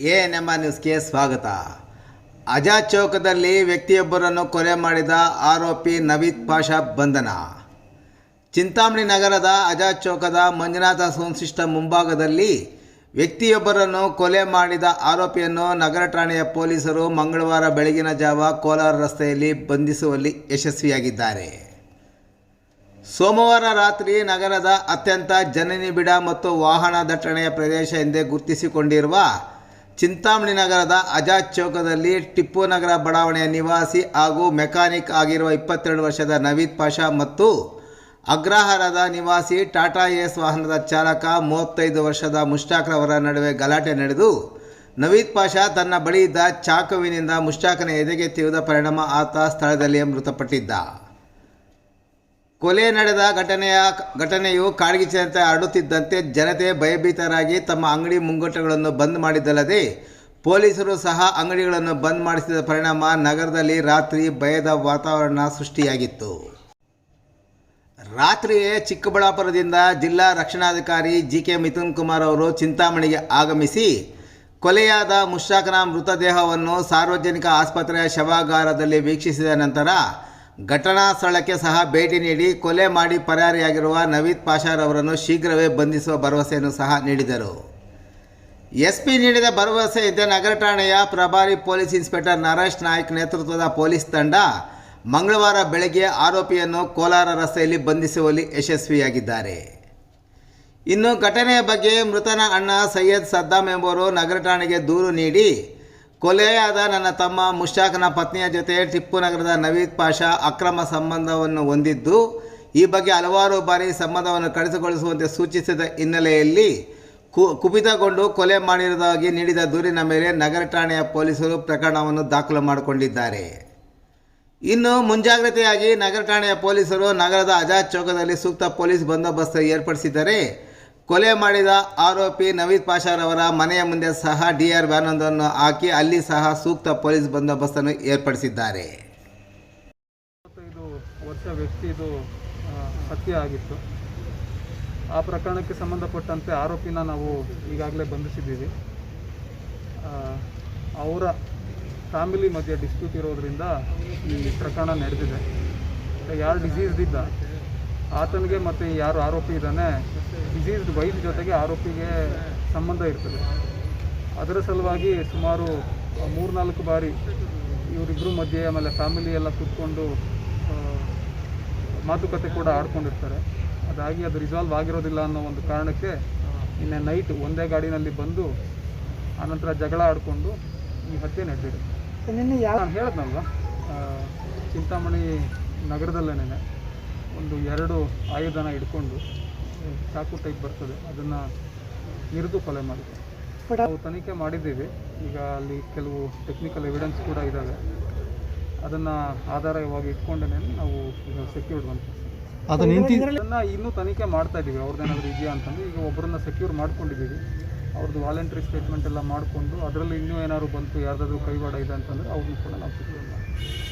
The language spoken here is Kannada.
ಎ ನಮ್ಮ ನ್ಯೂಸ್ಗೆ ಸ್ವಾಗತ. ಅಜಾದ್ ಚೌಕದಲ್ಲಿ ವ್ಯಕ್ತಿಯೊಬ್ಬರನ್ನು ಕೊಲೆ ಮಾಡಿದ ಆರೋಪಿ ನವೀದ್ ಪಾಷಾ ಬಂಧನ. ಚಿಂತಾಮಣಿ ನಗರದ ಅಜಾದ್ ಚೌಕದ ಮಂಜುನಾಥ ಸಂಶಿಷ್ಟ ಮುಂಭಾಗದಲ್ಲಿ ವ್ಯಕ್ತಿಯೊಬ್ಬರನ್ನು ಕೊಲೆ ಮಾಡಿದ ಆರೋಪಿಯನ್ನು ನಗರ ಠಾಣೆಯ ಪೊಲೀಸರು ಮಂಗಳವಾರ ಬೆಳಗಿನ ಜಾವ ಕೋಲಾರ ರಸ್ತೆಯಲ್ಲಿ ಬಂಧಿಸುವಲ್ಲಿ ಯಶಸ್ವಿಯಾಗಿದ್ದಾರೆ. ಸೋಮವಾರ ರಾತ್ರಿ ನಗರದ ಅತ್ಯಂತ ಜನನಿಬಿಡ ಮತ್ತು ವಾಹನ ದಟ್ಟಣೆಯ ಪ್ರದೇಶ ಎಂದೇ ಗುರುತಿಸಿಕೊಂಡಿರುವ ಚಿಂತಾಮಣಿ ನಗರದ ಅಜಾದ್ ಚೌಕದಲ್ಲಿ ಟಿಪ್ಪು ನಗರ ಬಡಾವಣೆಯ ನಿವಾಸಿ ಹಾಗೂ ಮೆಕ್ಯಾನಿಕ್ ಆಗಿರುವ ಇಪ್ಪತ್ತೆರಡು ವರ್ಷದ ನವೀದ್ ಪಾಷಾ ಮತ್ತು ಅಗ್ರಹಾರದ ನಿವಾಸಿ ಟಾಟಾ ಎಸ್ ವಾಹನದ ಚಾಲಕ ಮೂವತ್ತೈದು ವರ್ಷದ ಮುಷ್ಟಾಕ್ರವರ ನಡುವೆ ಗಲಾಟೆ ನಡೆದು, ನವೀದ್ ಪಾಷಾ ತನ್ನ ಬಳಿ ಇದ್ದ ಚಾಕುವಿನಿಂದ ಮುಷ್ಟಾಕನ ಎದೆಗೆ ತಿವಿದ ಪರಿಣಾಮ ಆತ ಸ್ಥಳದಲ್ಲಿಯೇ ಮೃತಪಟ್ಟಿದ್ದ. ಕೊಲೆ ನಡೆದ ಘಟನೆಯ ಘಟನೆಯು ಕಾಡ್ಗಿಚ್ಚಿನಂತೆ ಹರಡುತ್ತಿದ್ದಂತೆ ಜನತೆ ಭಯಭೀತರಾಗಿ ತಮ್ಮ ಅಂಗಡಿ ಮುಂಗಟ್ಟುಗಳನ್ನು ಬಂದ್ ಮಾಡಿದ್ದಲ್ಲದೆ ಪೊಲೀಸರು ಸಹ ಅಂಗಡಿಗಳನ್ನು ಬಂದ್ ಮಾಡಿಸಿದ ಪರಿಣಾಮ ನಗರದಲ್ಲಿ ರಾತ್ರಿ ಭಯದ ವಾತಾವರಣ ಸೃಷ್ಟಿಯಾಗಿತ್ತು. ರಾತ್ರಿಯೇ ಚಿಕ್ಕಬಳ್ಳಾಪುರದಿಂದ ಜಿಲ್ಲಾ ರಕ್ಷಣಾಧಿಕಾರಿ ಜಿ ಕೆ ಮಿಥುನ್ ಕುಮಾರ್ ಅವರು ಚಿಂತಾಮಣಿಗೆ ಆಗಮಿಸಿ ಕೊಲೆಯಾದ ಮುಷ್ತಾಕನ ಮೃತದೇಹವನ್ನು ಸಾರ್ವಜನಿಕ ಆಸ್ಪತ್ರೆಯ ಶವಾಗಾರದಲ್ಲಿ ವೀಕ್ಷಿಸಿದ ನಂತರ ಘಟನಾ ಸ್ಥಳಕ್ಕೆ ಸಹ ಭೇಟಿ ನೀಡಿ ಕೊಲೆ ಮಾಡಿ ಪರಾರಿಯಾಗಿರುವ ನವೀದ್ ಪಾಷಾರವರನ್ನು ಶೀಘ್ರವೇ ಬಂಧಿಸುವ ಭರವಸೆಯನ್ನು ಸಹ ನೀಡಿದರು. ಎಸ್ಪಿ ನೀಡಿದ ಭರವಸೆಯಂತೆ ನಗರ ಠಾಣೆಯ ಪ್ರಭಾರಿ ಪೊಲೀಸ್ ಇನ್ಸ್ಪೆಕ್ಟರ್ ನರೇಶ್ ನಾಯ್ಕ್ ನೇತೃತ್ವದ ಪೊಲೀಸ್ ತಂಡ ಮಂಗಳವಾರ ಬೆಳಗ್ಗೆ ಆರೋಪಿಯನ್ನು ಕೋಲಾರ ರಸ್ತೆಯಲ್ಲಿ ಬಂಧಿಸುವಲ್ಲಿ ಯಶಸ್ವಿಯಾಗಿದ್ದಾರೆ. ಇನ್ನು ಘಟನೆಯ ಬಗ್ಗೆ ಮೃತನ ಅಣ್ಣ ಸೈಯದ್ ಸದ್ದಾಂ ಎಂಬುವರು ನಗರ ಠಾಣೆಗೆ ದೂರು ನೀಡಿ ಕೊಲೆಯಾದ ನನ್ನ ತಮ್ಮ ಮುಷ್ಟಾಕನ ಪತ್ನಿಯ ಜೊತೆ ಟಿಪ್ಪು ನಗರದ ನವೀದ್ ಪಾಷಾ ಅಕ್ರಮ ಸಂಬಂಧವನ್ನು ಹೊಂದಿದ್ದು, ಈ ಬಗ್ಗೆ ಹಲವಾರು ಬಾರಿ ಸಂಬಂಧವನ್ನು ಕಡಿತಗೊಳಿಸುವಂತೆ ಸೂಚಿಸಿದ ಹಿನ್ನೆಲೆಯಲ್ಲಿ ಕು, ಕುಪಿತಗೊಂಡು ಕೊಲೆ ಮಾಡಿರುವುದಾಗಿ ನೀಡಿದ ದೂರಿನ ಮೇಲೆ ನಗರ ಠಾಣೆಯ ಪೊಲೀಸರು ಪ್ರಕರಣವನ್ನು ದಾಖಲು ಮಾಡಿಕೊಂಡಿದ್ದಾರೆ. ಇನ್ನು ಮುಂಜಾಗ್ರತೆಯಾಗಿ ನಗರ ಠಾಣೆಯ ಪೊಲೀಸರು ನಗರದ ಅಜಾದ್ ಚೌಕದಲ್ಲಿ ಸೂಕ್ತ ಪೊಲೀಸ್ ಬಂದೋಬಸ್ತ್ ಏರ್ಪಡಿಸಿದರೆ ಕೊಲೆ ಮಾಡಿದ ಆರೋಪಿ ನವೀದ್ ಪಾಷಾರವರ ಮನೆಯ ಮುಂದೆ ಸಹ ಡಿ ಆರ್ ವ್ಯಾನೊಂದನ್ನು ಹಾಕಿ ಅಲ್ಲಿ ಸಹ ಸೂಕ್ತ ಪೊಲೀಸ್ ಬಂದೋಬಸ್ತನ್ನು ಏರ್ಪಡಿಸಿದ್ದಾರೆ. ವರ್ಷ ವ್ಯಕ್ತಿದು ಆ, ಹತ್ಯೆ ಆಗಿತ್ತು. ಆ ಪ್ರಕರಣಕ್ಕೆ ಸಂಬಂಧಪಟ್ಟಂತೆ ಆರೋಪಿನ ನಾವು ಈಗಾಗಲೇ ಬಂಧಿಸಿದ್ದೀವಿ. ಅವರ ಫ್ಯಾಮಿಲಿ ಮಧ್ಯೆ ಡಿಸ್ಪ್ಯೂಟ್ ಇರೋದ್ರಿಂದ ಈ ಪ್ರಕರಣ ನಡೆದಿದೆ. ಯಾರು ಡಿಸೀಸ್ ಇದ್ದ ಆತನಿಗೆ ಮತ್ತು ಯಾರು ಆರೋಪಿ ಇದ್ದಾನೆ ಡಿಸೀಸ್ಡ್ ವೈಫ್ ಜೊತೆಗೆ ಆರೋಪಿಗೆ ಸಂಬಂಧ ಇರ್ತದೆ. ಅದರ ಸಲುವಾಗಿ ಸುಮಾರು ಮೂರ್ನಾಲ್ಕು ಬಾರಿ ಇವರಿಬ್ಬರು ಮಧ್ಯೆ ಆಮೇಲೆ ಫ್ಯಾಮಿಲಿ ಎಲ್ಲ ಕೂತ್ಕೊಂಡು ಮಾತುಕತೆ ಕೂಡ ಆಡ್ಕೊಂಡಿರ್ತಾರೆ. ಅದಾಗಿ ಅದು ರಿಸಾಲ್ವ್ ಆಗಿರೋದಿಲ್ಲ ಅನ್ನೋ ಒಂದು ಕಾರಣಕ್ಕೆ ನಿನ್ನೆ ನೈಟ್ ಒಂದೇ ಗಾಡಿನಲ್ಲಿ ಬಂದು ಆನಂತರ ಜಗಳ ಆಡಿಕೊಂಡು ಈ ಹತ್ಯೆ ನಡೆದಿದೆ. ನಾನು ಹೇಳಿದ್ನಲ್ವ ಚಿಂತಾಮಣಿ ನಗರದಲ್ಲೇನೆ ಒಂದು ಎರಡು ಆಯುಧನ ಹಿಡ್ಕೊಂಡು ಚಾಕು ಟೈಪ್ ಬರ್ತದೆ. ಅದನ್ನು ಇರಿದು ಕೊಲೆ ಮಾಡಿದೆ ನಾವು ತನಿಖೆ ಮಾಡಿದ್ದೀವಿ. ಈಗ ಅಲ್ಲಿ ಕೆಲವು ಟೆಕ್ನಿಕಲ್ ಎವಿಡೆನ್ಸ್ ಕೂಡ ಇದ್ದಾವೆ ಅದನ್ನು ಆಧಾರವಾಗಿ ಇಟ್ಕೊಂಡೇ ನಾವು ಈಗ ಸೆಕ್ಯೂರ್ಡ್ ಬಂತು ಅದು ಅದನ್ನು ಇನ್ನೂ ತನಿಖೆ ಮಾಡ್ತಾ ಇದ್ದೀವಿ ಅವ್ರದ್ದೇನಾದ್ರು ಇದೆಯಾ ಅಂತಂದು ಈಗ ಒಬ್ಬರನ್ನ ಸೆಕ್ಯೂರ್ ಮಾಡ್ಕೊಂಡಿದ್ದೀವಿ. ಅವ್ರದ್ದು ವಾಲಂಟ್ರಿ ಸ್ಟೇಟ್ಮೆಂಟ್ ಎಲ್ಲ ಮಾಡಿಕೊಂಡು ಅದರಲ್ಲಿ ಇನ್ನೂ ಏನಾದ್ರು ಬಂತು ಯಾರ್ದಾದ್ರು ಕೈವಾಡ ಇದೆ ಅಂತಂದರೆ ಅವ್ರನ್ನೂ ಕೂಡ ನಾವು ಸೆಕ್ಯೂರ್ ಮಾಡ್ತೀವಿ.